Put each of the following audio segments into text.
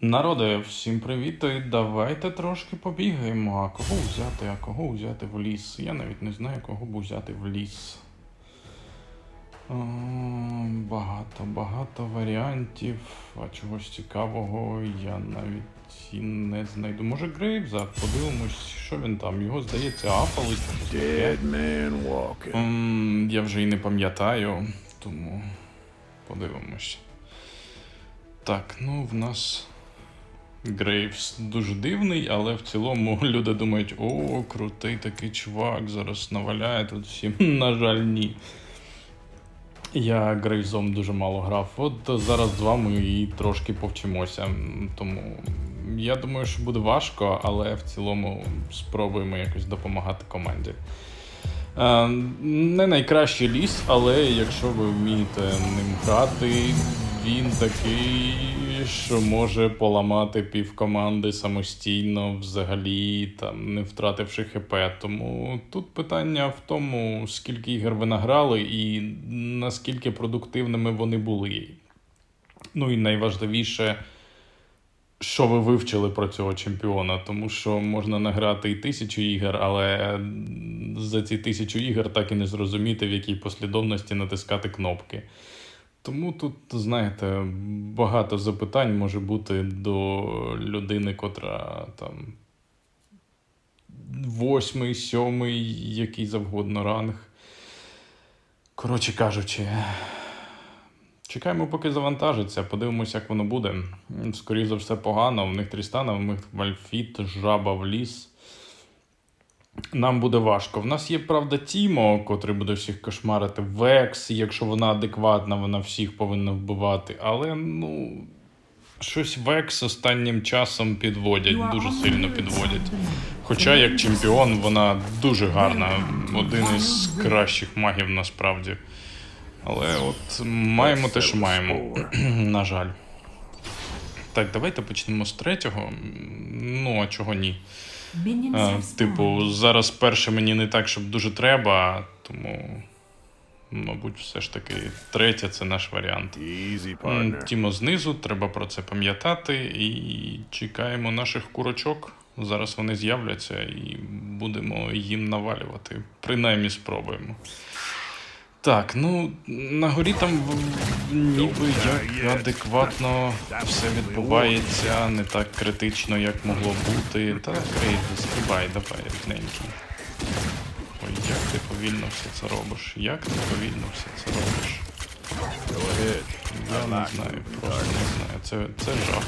Народи, всім привіт, і давайте трошки побігаємо. А кого взяти, а кого взяти в ліс? Я навіть не знаю, кого б взяти в ліс. Багато, багато варіантів, а чогось цікавого я навіть і не знайду. Може Грейвза? Подивимось, що він там. Його здається, апали. Я вже і не пам'ятаю, тому подивимось. Так, ну в нас Грейвс дуже дивний, але в цілому люди думають, о, крутий такий чувак, зараз наваляє тут всім. На жаль, ні. Я Грейвзом дуже мало грав. От зараз з вами і трошки повчимося. Тому я думаю, що буде важко, але в цілому спробуємо якось допомагати команді. Е, Не найкращий ліс, але якщо ви вмієте ним грати, він такий, що може поламати пів команди самостійно, взагалі, там, не втративши ХП. Тому тут питання в тому, скільки ігор ви награли і наскільки продуктивними вони були. Ну і найважливіше, що ви вивчили про цього чемпіона, тому що можна награти і тисячу ігор, але за ці тисячу ігор так і не зрозуміти, в якій послідовності натискати кнопки. Тому тут, знаєте, багато запитань може бути до людини, котра там восьмий, сьомий, який завгодно ранг. Коротше кажучи, Чекаємо, поки завантажиться, подивимося, як воно буде. Скоріше за все, погано. В них Трістана, в них Вальфіт, жаба в ліс. Нам буде важко. В нас є, правда, Тімо, котрий буде всіх кошмарити. Векс, якщо вона адекватна, вона всіх повинна вбивати. Але, ну. Щось Векс останнім часом підводять, дуже сильно підводять. Хоча, як чемпіон, вона дуже гарна. Один із кращих магів насправді. Але от маємо те, що маємо. На жаль. Так, давайте почнемо з третього. Ну, а чого ні? Типу, зараз перше мені не так, щоб дуже треба, тому, мабуть, все ж таки третє це наш варіант. Easy, Тімо знизу, треба про це пам'ятати і чекаємо наших курочок. Зараз вони з'являться і будемо їм навалювати. Принаймні спробуємо. Так, ну на горі там ніби як адекватно все відбувається, не так критично, як могло бути. Та Крейг, стрибай, давай, рідненький. Ой, як ти повільно все це робиш? Як ти повільно все це робиш? Я не знаю, просто не знаю. Це, це жах.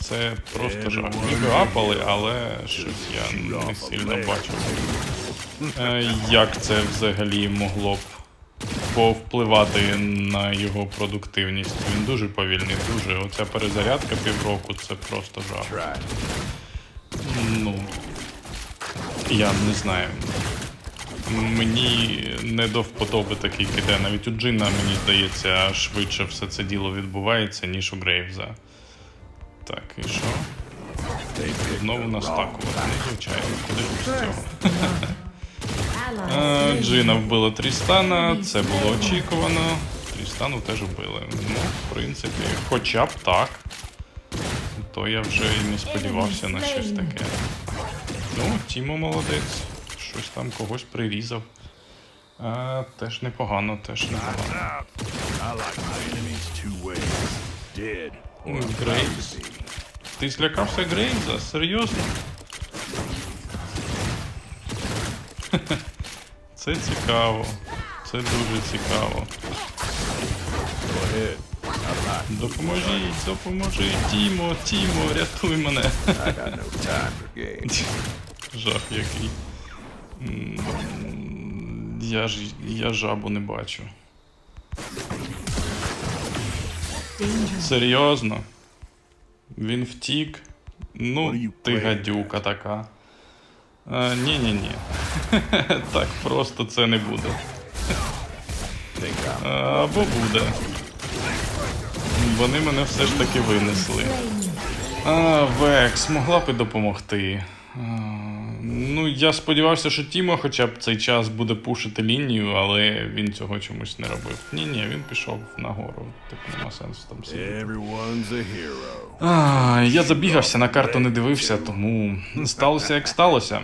Це просто жах. Ніби апали, але щось я не сильно бачу. Е, Як це взагалі могло б повпливати на його продуктивність? Він дуже повільний, дуже. Оця перезарядка півроку це просто жах. Ну, я не знаю. Мені не до вподоби такий киде. Навіть у Джина, мені здається, швидше все це діло відбувається, ніж у Грейвза. Так, і що? Знову настакувати. Звичайно, куди ж без цього. Е, Джина вбила Трістана, це було очікувано. Трістану теж вбили. Ну, в принципі, хоча б так. То я вже і не сподівався на щось таке. Ну, Тімо молодець. Щось там когось прирізав. А, теж непогано, теж непогано. Грейвс. Ти злякався Грейвза? Серйозно? Це цікаво. Це дуже цікаво. Допоможіть, допоможіть. Тімо, Тімо, рятуй мене. Жах який. Я ж я жабу не бачу. Серйозно? Він втік? Ну, ти гадюка така. Ні, ні, ні. Так просто це не буде. А, Або буде. Вони мене все ж таки винесли. А, Векс, могла б і допомогти. Ну, я сподівався, що Тімо хоча б цей час буде пушити лінію, але він цього чомусь не робив. Ні, ні, він пішов нагору. Так нема сенсу там сидіти. А, я забігався, на карту не дивився, тому сталося як сталося.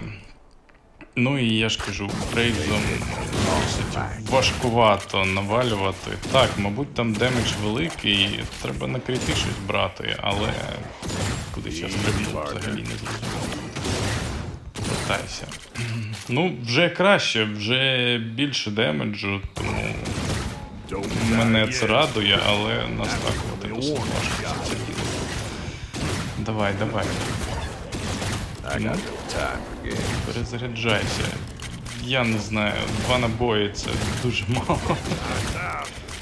Ну і я ж кажу, Брейзом досить важкувато навалювати. Так, мабуть, там демедж великий, треба на крити щось брати, але куди я стрибнув, взагалі не зрозуміло. Повертайся. Ну, вже краще, вже більше демеджу, тому мене це радує, але нас так от досить. Давай, давай, games. перезаряджайся. Я не знаю, два набої це дуже мало,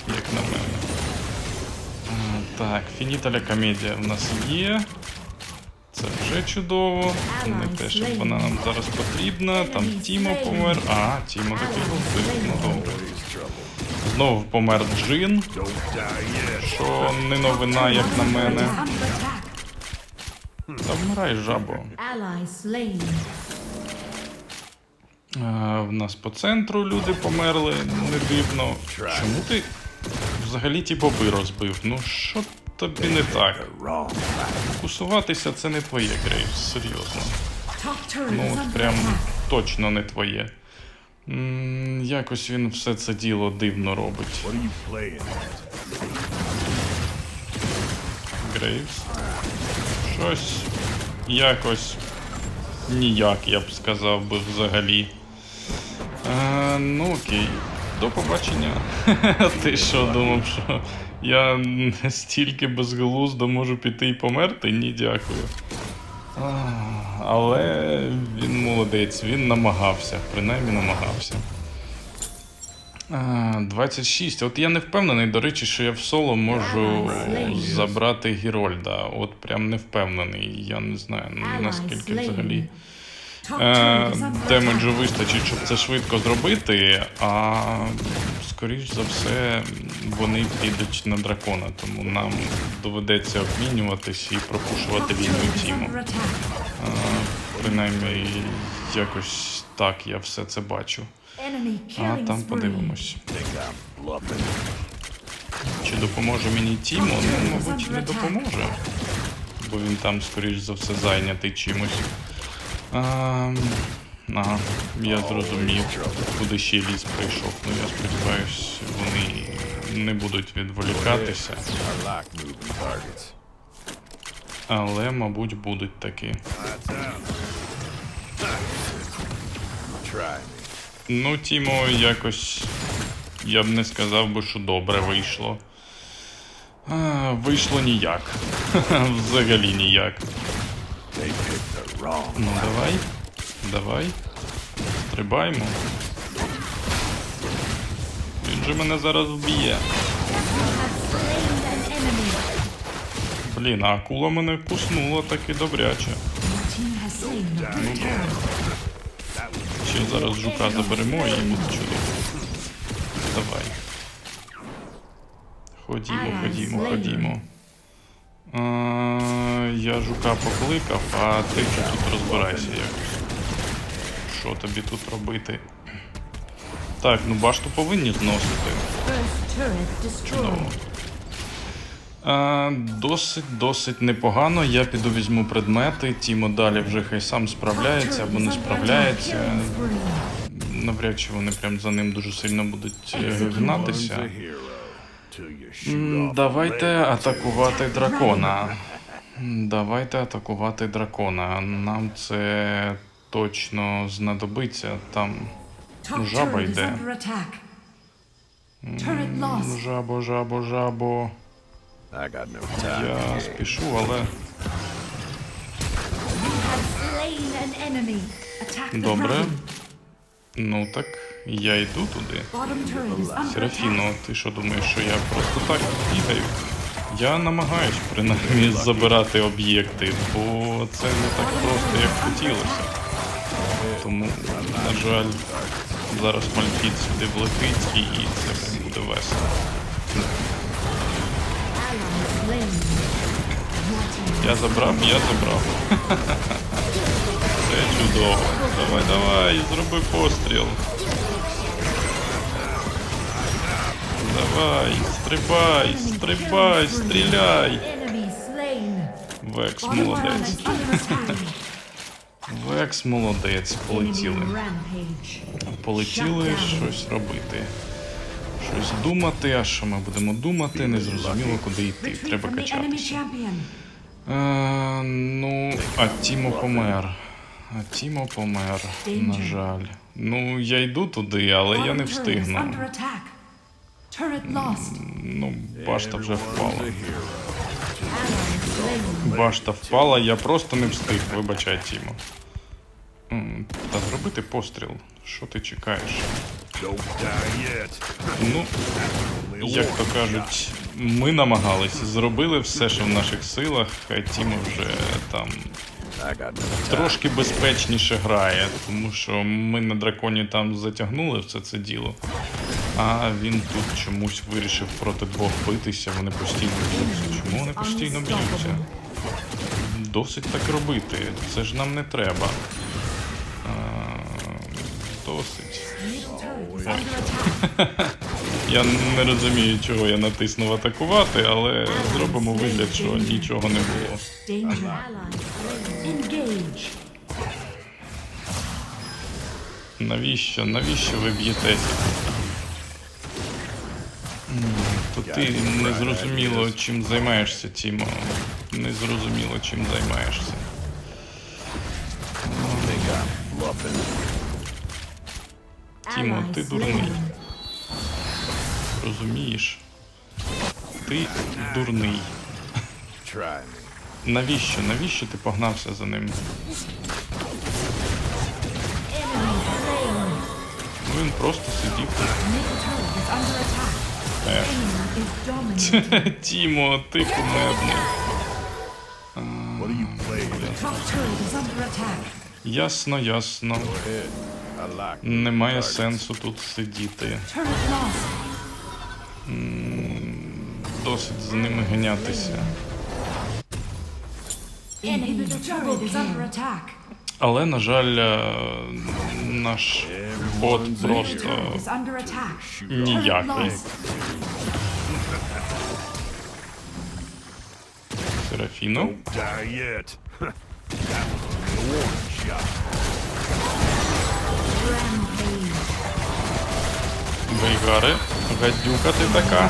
як на мене. Так, фініталя комедія в нас є. Це вже чудово. Не те, щоб вона нам зараз потрібна. Там Тімо помер. А, Тімо таки вбив. Ну добре. Знову помер Джин, що не новина, як на мене. Та вмирай, жабо. А, в нас по центру люди померли, не дивно. Чому ти взагалі ті боби розбив? Ну що тобі не так? Кусуватися це не твоє, Грейвс, серйозно. Ну от прям точно не твоє. м якось він все це діло дивно робить. Грейвс. Щось якось ніяк, я б сказав би взагалі. А, ну окей. До побачення. Ти що думав, що я настільки безглуздо можу піти і померти? Ні, дякую. Але він молодець, він намагався, принаймні намагався. 26. От я не впевнений, до речі, що я в соло можу забрати Герольда. От прям не впевнений. Я не знаю наскільки взагалі е, демеджу вистачить, щоб це швидко зробити. А скоріш за все вони підуть на дракона, тому нам доведеться обмінюватись і пропушувати is Тіму. under принаймні, якось так я все це бачу. А там подивимось. Чи допоможе мені Тімо? Ну, мабуть, не допоможе. Бо він там, скоріш за все, зайнятий чимось. А, ага, я зрозумів, куди ще ліс прийшов. Ну я сподіваюся, вони не будуть відволікатися, але, мабуть, будуть me. Ну, Тімо, якось я б не сказав би, що добре вийшло. А, вийшло ніяк. Взагалі ніяк. Ну давай. Давай. Стрибаймо. Він же мене зараз вб'є. Блін, а акула мене куснула таки добряче. Ще зараз жука заберемо і буде чудово. Давай. Ходімо, ходімо, ходімо. А, я жука покликав, а ти що тут розбирайся якось. Що тобі тут робити? Так, ну башту повинні зносити. Чудово. А, досить, досить непогано. Я піду візьму предмети. Тімо далі вже хай сам справляється або не справляється. Навряд чи вони прям за ним дуже сильно будуть е, гнатися. М, Давайте атакувати дракона. Давайте атакувати дракона. Нам це точно знадобиться. Там Top жаба turret is йде. under attack. Turret lost. Жабо, жабо, жабо. I got no time. Я спішу, але You have slain an enemy. Attack the добре. dragon. Ну так, я йду туди. Серафіно, ти що думаєш, що я просто так бігаю? Я намагаюсь принаймні забирати об'єкти, бо це не так просто, як хотілося. Тому, на жаль, зараз Мальфіт сюди влетить і це буде весело. Я забрав, я забрав. Це чудово. Давай, давай, зроби постріл. Давай, стрибай, стрибай, стріляй. Векс молодець. Векс молодець. Полетіли. Полетіли щось робити. Щось думати, а що ми будемо думати, не зрозуміло, куди йти. Треба качатися. Е, ну, а Тімо помер. А Тімо помер, на жаль. Ну, я йду туди, але я не встигну. Turret lost. Ну, башта вже впала. Башта впала, я просто не встиг, вибачай, Тімо. Та зробити постріл. Що ти чекаєш? Ну, як то кажуть, ми намагались, зробили все, що в наших силах, а Тімо вже там трошки безпечніше грає, тому що ми на драконі там затягнули все це діло. А він тут чомусь вирішив проти двох битися, вони постійно б'ються. Чому вони постійно б'ються? Досить так робити, це ж нам не треба. А, досить. Я не розумію, чого я натиснув атакувати, але зробимо вигляд, що нічого не було. Навіщо? Навіщо ви б'єтеся? То ти не зрозуміло, чим займаєшся, Тімо. Не зрозуміло, чим займаєшся. Тімо, ти дурний. Розумієш? Ти дурний. Навіщо? Навіщо ти погнався за ним? Ну, Він просто сидів тут. Е, dominating. Тімо, ти кумедний. Ясно, ясно. Немає сенсу тут сидіти. Досить з ними attack. Але, на жаль, е, наш бот просто ніякий. Rampage. Вейгари, гадюка ти така.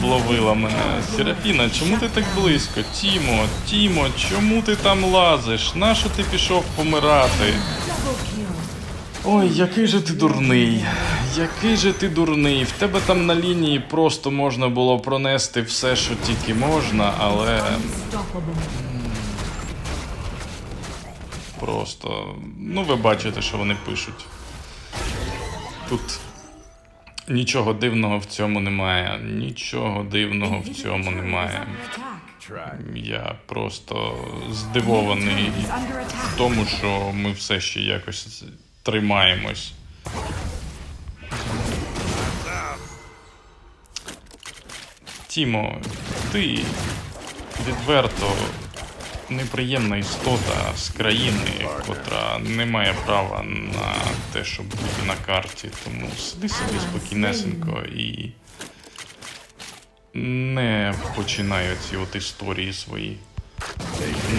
Зловила мене. Серафіна, чому ти так близько? Тімо, Тімо, чому ти там лазиш? Нащо ти пішов помирати? Ой, який же ти дурний. Який же ти дурний. В тебе там на лінії просто можна було пронести все, що тільки можна, але просто. Ну, ви бачите, що вони пишуть. Тут нічого дивного в цьому немає. Нічого дивного в цьому немає. Я просто здивований в тому, що ми все ще якось тримаємось. Тімо, ти відверто неприємна істота з країни, котра не має права на те, щоб бути на карті. Тому сиди собі спокійнесенько і не починай ці от історії свої.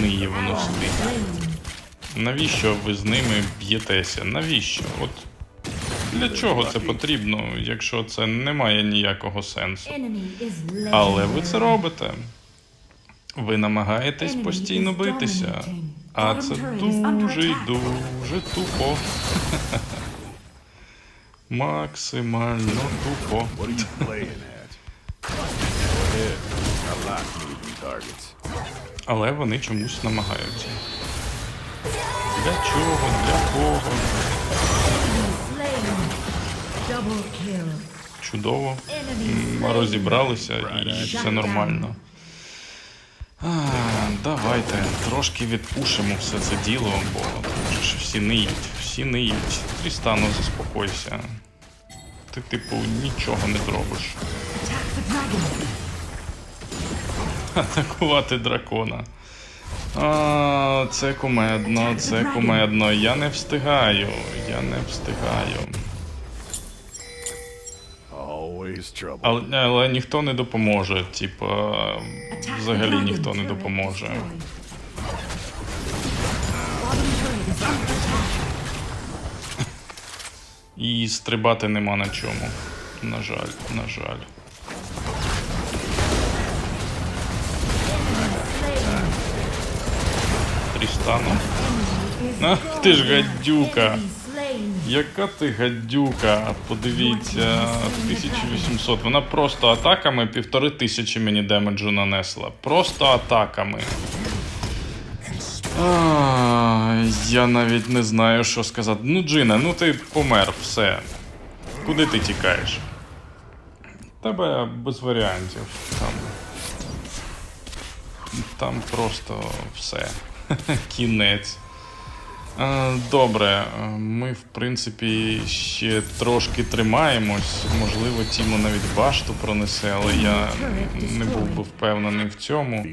Ниє. Slain. Навіщо ви з ними б'єтеся? Навіщо? От для чого це потрібно, якщо це не має ніякого сенсу? Але ви це робите. Ви намагаєтесь постійно битися. А це дуже і дуже тупо. Максимально тупо. Але вони чомусь намагаються. Для чого? Для кого? Чудово. Ми розібралися і все нормально. А, давайте трошки відпушимо все це діло, бо тому що всі ниють, всі ниють. Трістану, заспокойся. Ти, типу, нічого не зробиш. Атакувати дракона. А, це кумедно, це кумедно. Я не встигаю. Я не встигаю. Але, але ніхто не допоможе. Типа, взагалі ніхто не допоможе. І стрибати нема на чому. На жаль, на жаль. Is Ах, ти ж гадюка. Яка ти гадюка? Подивіться, 1800. Вона просто атаками півтори тисячі мені демеджу нанесла. Просто атаками. А, я навіть не знаю, що сказати. Ну, Джина, ну ти помер, все. Куди ти тікаєш? Тебе без варіантів. Там. Там просто все. Кінець. Е, Добре, е, ми в принципі ще трошки тримаємось. Можливо, Тімо навіть башту пронесе, але я не був би впевнений в цьому.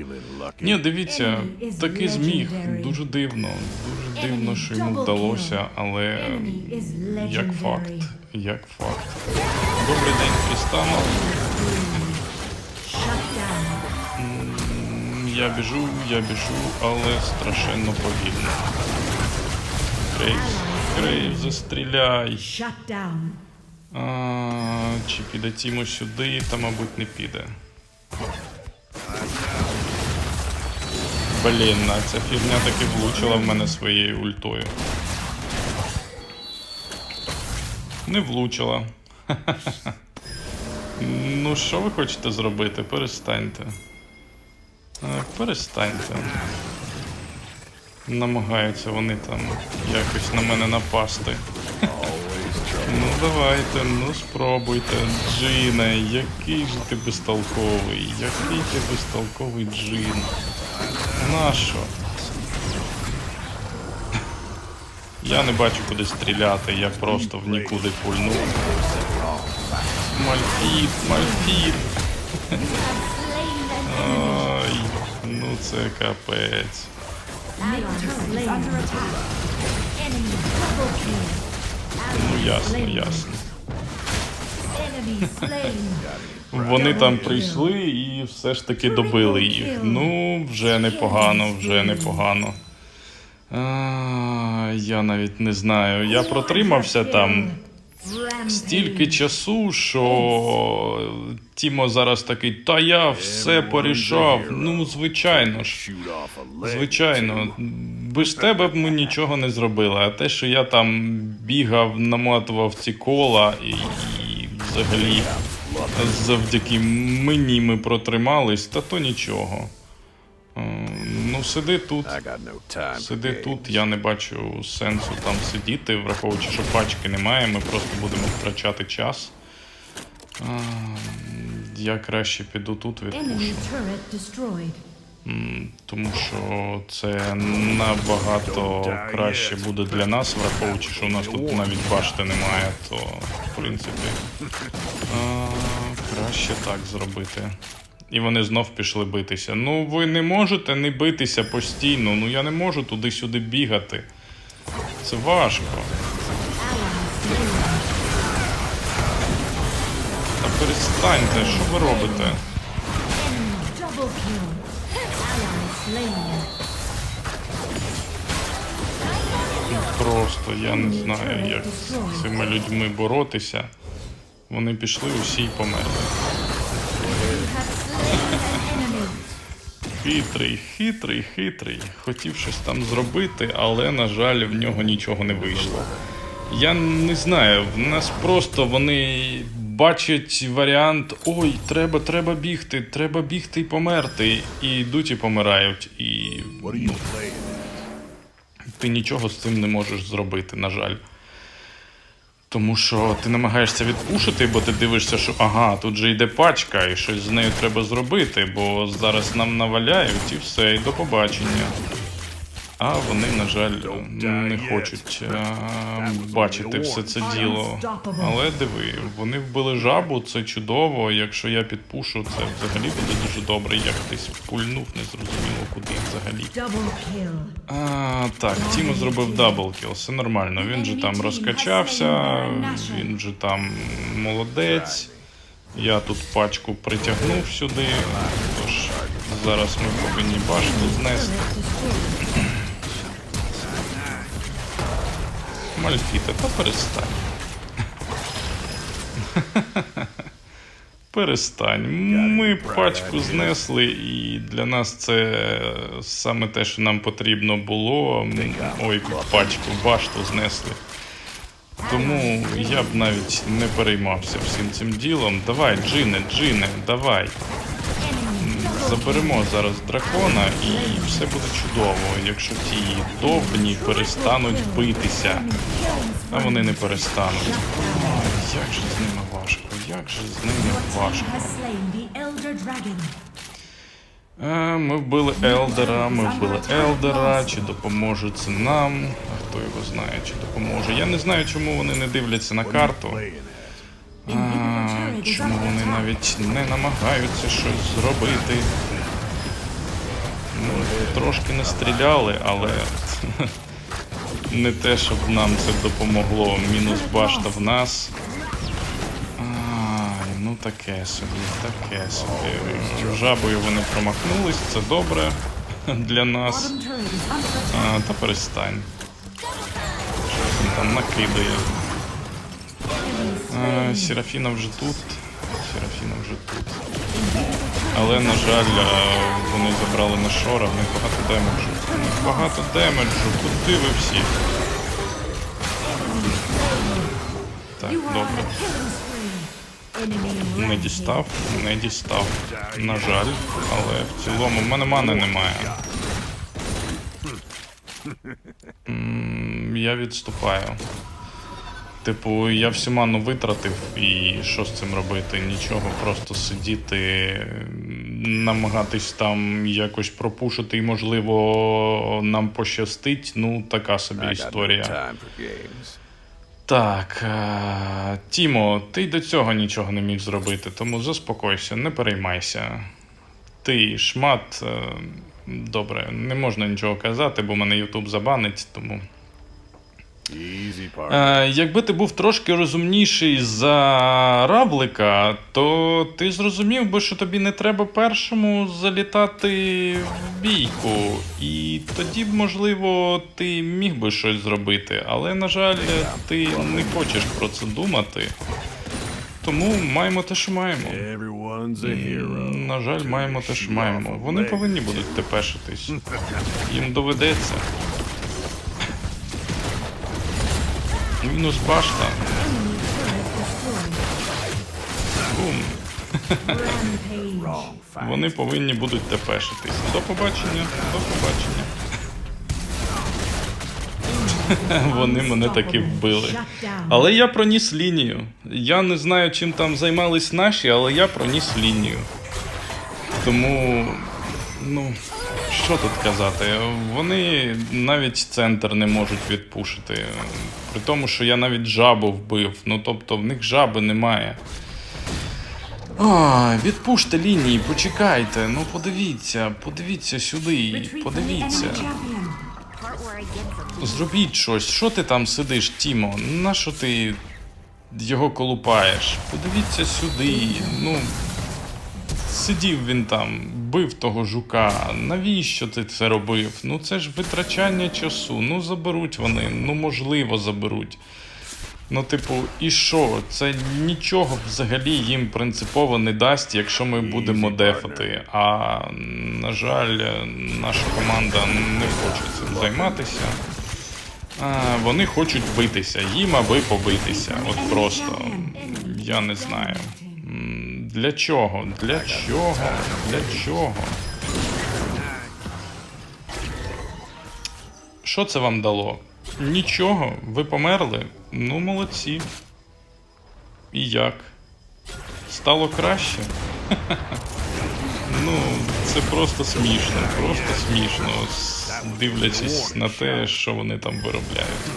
Ні, дивіться, такий зміг. Дуже дивно. Дуже дивно, що йому вдалося, але як факт. Як факт. Добрий день, Крістану. Я біжу, я біжу, але страшенно повільно. Крейв, Крейв, застріляй. А, чи піде Тімо сюди, та мабуть не піде. Блін, а ця фігня таки влучила в мене своєю ультою. Не влучила. Ну, що ви хочете зробити? Перестаньте. Е, Перестаньте. Намагаються вони там якось на мене напасти. Ну давайте, ну спробуйте. Джине, який же ти безтолковий, який ти безтолковий джин. Нащо? Я не бачу куди стріляти, я просто в нікуди пульнув. Мальфіт, мальфіт. Це капець. Ну ясно, ясно. Вони там прийшли і все ж таки добили їх. Ну, вже непогано, вже непогано. А, я навіть не знаю. Я протримався там стільки часу, що Тімо зараз такий, та я все порішав. Ну, звичайно ж. Звичайно, без тебе б ми нічого не зробили. А те, що я там бігав, наматував ці кола і, і взагалі завдяки мені ми протримались, та то нічого. Ну, сиди тут. Сиди тут, я не бачу сенсу там сидіти, враховуючи, що пачки немає, ми просто будемо втрачати час. Я краще піду тут відпушу. Тому що це набагато краще буде для нас, враховуючи, що у нас тут навіть башти немає, то в принципі а, краще так зробити. І вони знов пішли битися. Ну, ви не можете не битися постійно. Ну я не можу туди-сюди бігати. Це важко. Та перестаньте, що ви робите? Просто я не знаю, як з цими людьми боротися. Вони пішли усі й померли. Хитрий, хитрий, хитрий. Хотів щось там зробити, але, на жаль, в нього нічого не вийшло. Я не знаю, в нас просто вони бачать варіант: ой, треба, треба бігти, треба бігти і померти. І йдуть і помирають. І playing? ти нічого з цим не можеш зробити, на жаль. Тому що ти намагаєшся відпушити, бо ти дивишся, що ага, тут же йде пачка, і щось з нею треба зробити, бо зараз нам наваляють і все, і до побачення. А вони, на жаль, не хочуть а, бачити все це діло. Але диви, вони вбили жабу, це чудово. Якщо я підпушу, це взагалі буде дуже добре. Я хтось пульнув, не зрозуміло куди взагалі. А, так, Тімо зробив даблкіл, все нормально. Він же там розкачався, він же там молодець. Я тут пачку притягнув сюди, тож зараз ми повинні башту знести. Мальфіта, та перестань. Перестань. Ми пачку знесли, і для нас це саме те, що нам потрібно було. Ой, пачку, башту знесли. Тому я б навіть не переймався всім цим ділом. Давай, Джине, Джине, давай. Заберемо зараз дракона і все буде чудово, якщо ті довбні перестануть битися. А вони не перестануть. Як же з ними важко, як же з ними важко. Е, Ми вбили Елдера, ми вбили Елдера. Чи допоможе це нам? А хто його знає, чи допоможе. Я не знаю, чому вони не дивляться на карту. А, чому вони навіть не намагаються щось зробити. Ну, трошки не стріляли, але не те, щоб нам це допомогло. Мінус башта в нас. Ай, ну таке собі, таке собі. Жабою вони промахнулись, це добре для нас. А, та перестань. Щось він там накидає. А, Серафіна вже тут. Серафіна вже тут. Але, на жаль, е, вони забрали на шора, в них багато демеджу. Багато демеджу, куди ви всі? Так, добре. Не дістав, не дістав. На жаль, але в цілому в мене мани немає. Я відступаю. Типу, я всю ману витратив, і що з цим робити? Нічого, просто сидіти, намагатись там якось пропушити, і можливо нам пощастить. Ну, така собі історія. Так, е, Тімо, ти до цього нічого не міг зробити, тому заспокойся, не переймайся. Ти шмат. е, Добре, не можна нічого казати, бо мене Ютуб забанить, тому. Е, якби ти був трошки розумніший за Равлика, то ти зрозумів би, що тобі не треба першому залітати в бійку. І тоді б, можливо, ти міг би щось зробити. Але, на жаль, ти не хочеш про це думати. Тому маємо те, що маємо. На жаль, маємо те, що маємо. Вони повинні будуть тепешитись. Їм доведеться. Мінус башта. Бум. Вони повинні будуть тепешитись. До побачення, до побачення. Вони мене таки вбили. Але я проніс лінію. Я не знаю, чим там займались наші, але я проніс лінію. Тому, ну, що тут казати? Вони навіть центр не можуть відпушити. При тому, що я навіть жабу вбив. Ну тобто в них жаби немає. А, відпуште лінії, почекайте. Ну подивіться, подивіться сюди, подивіться. Зробіть щось. Що ти там сидиш, Тімо? На що ти його колупаєш? Подивіться сюди. Ну. Сидів він там, бив того жука. Навіщо ти це робив? Ну це ж витрачання часу. Ну заберуть вони, ну можливо, заберуть. Ну, типу, і що? Це нічого взагалі їм принципово не дасть, якщо ми будемо дефати. А на жаль, наша команда не хоче цим займатися. А, вони хочуть битися, їм аби побитися. От просто. Я не знаю. Для чого? Для чого? Для чого? Що це вам дало? Нічого, ви померли? Ну, молодці. І як? Стало краще? Ну, це просто смішно, просто смішно, дивлячись на те, що вони там виробляють.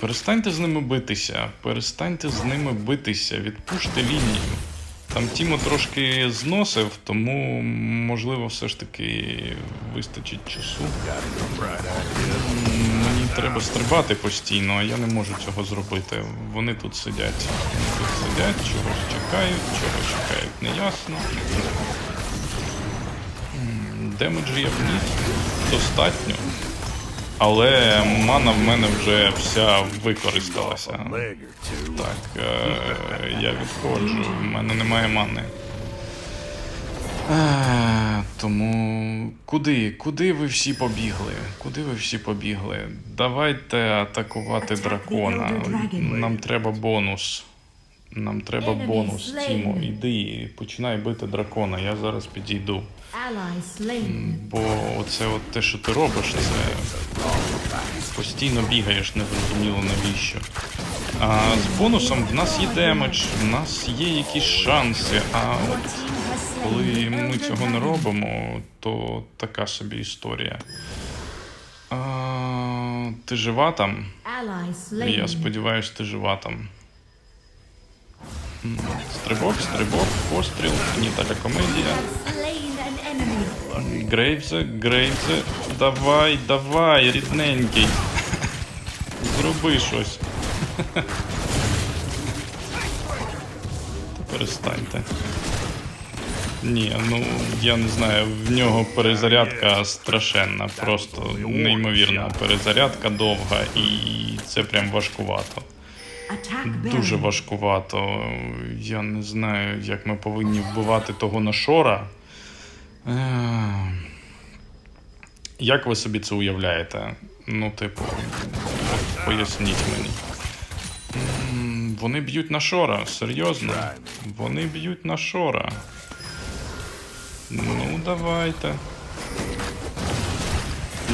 Перестаньте з ними битися, перестаньте з ними битися, відпуште лінію. Там Тімо трошки зносив, тому можливо все ж таки вистачить часу. Мені треба стрибати постійно, а я не можу цього зробити. Вони тут сидять. Тут сидять. чогось чекають, чого чекають, неясно. М, Демеджі я вніс достатньо. Але мана в мене вже вся використалася. Так, е, я відходжу, в мене немає мани. Е, тому куди? Куди ви всі побігли? Куди ви всі побігли? Давайте атакувати дракона. Нам треба бонус. Нам треба бонус, Тімо. Іди, починай бити дракона. Я зараз підійду. Бо оце от те, що ти робиш, це постійно бігаєш, незрозуміло навіщо. А з бонусом в нас є демедж, в нас є якісь шанси. А от коли ми цього не робимо, то така собі історія. А, ти жива там? Я сподіваюся, ти жива там. Стрибок, стрибок, постріл, фініталя комедія. Грейвзе, Грейвзе, давай, давай, рідненький. Зроби щось. Та перестаньте. Ні, ну я не знаю, в нього перезарядка страшенна, просто неймовірна перезарядка довга, і це прям важкувато. Дуже важкувато. Я не знаю, як ми повинні вбивати того нашора. Е, Як ви собі це уявляєте? Ну, типу, поясніть мені. Вони б'ють на шора, серйозно. Вони б'ють на шора. Ну, давайте.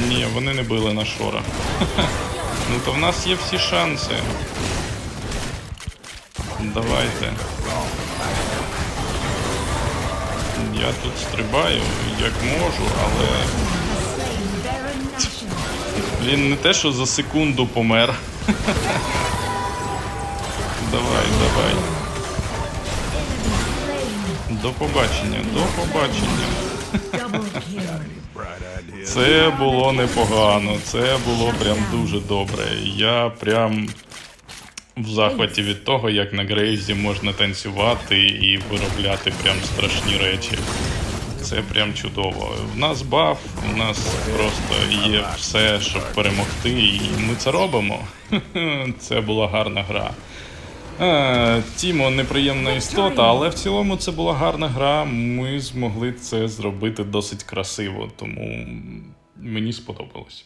Ні, вони не били на шора. Ну то в нас є всі шанси. Давайте. Я тут стрибаю, як можу, але він не те, що за секунду помер. Давай, давай. До побачення, до побачення. Це було непогано, це було прям дуже добре. Я прям в захваті від того, як на Грейзі можна танцювати і виробляти прям страшні речі. Це прям чудово. В нас баф, у нас просто є все, щоб перемогти, і ми це робимо. Це була гарна гра. Е, Тімо неприємна істота, але в цілому це була гарна гра. Ми змогли це зробити досить красиво, тому мені сподобалось.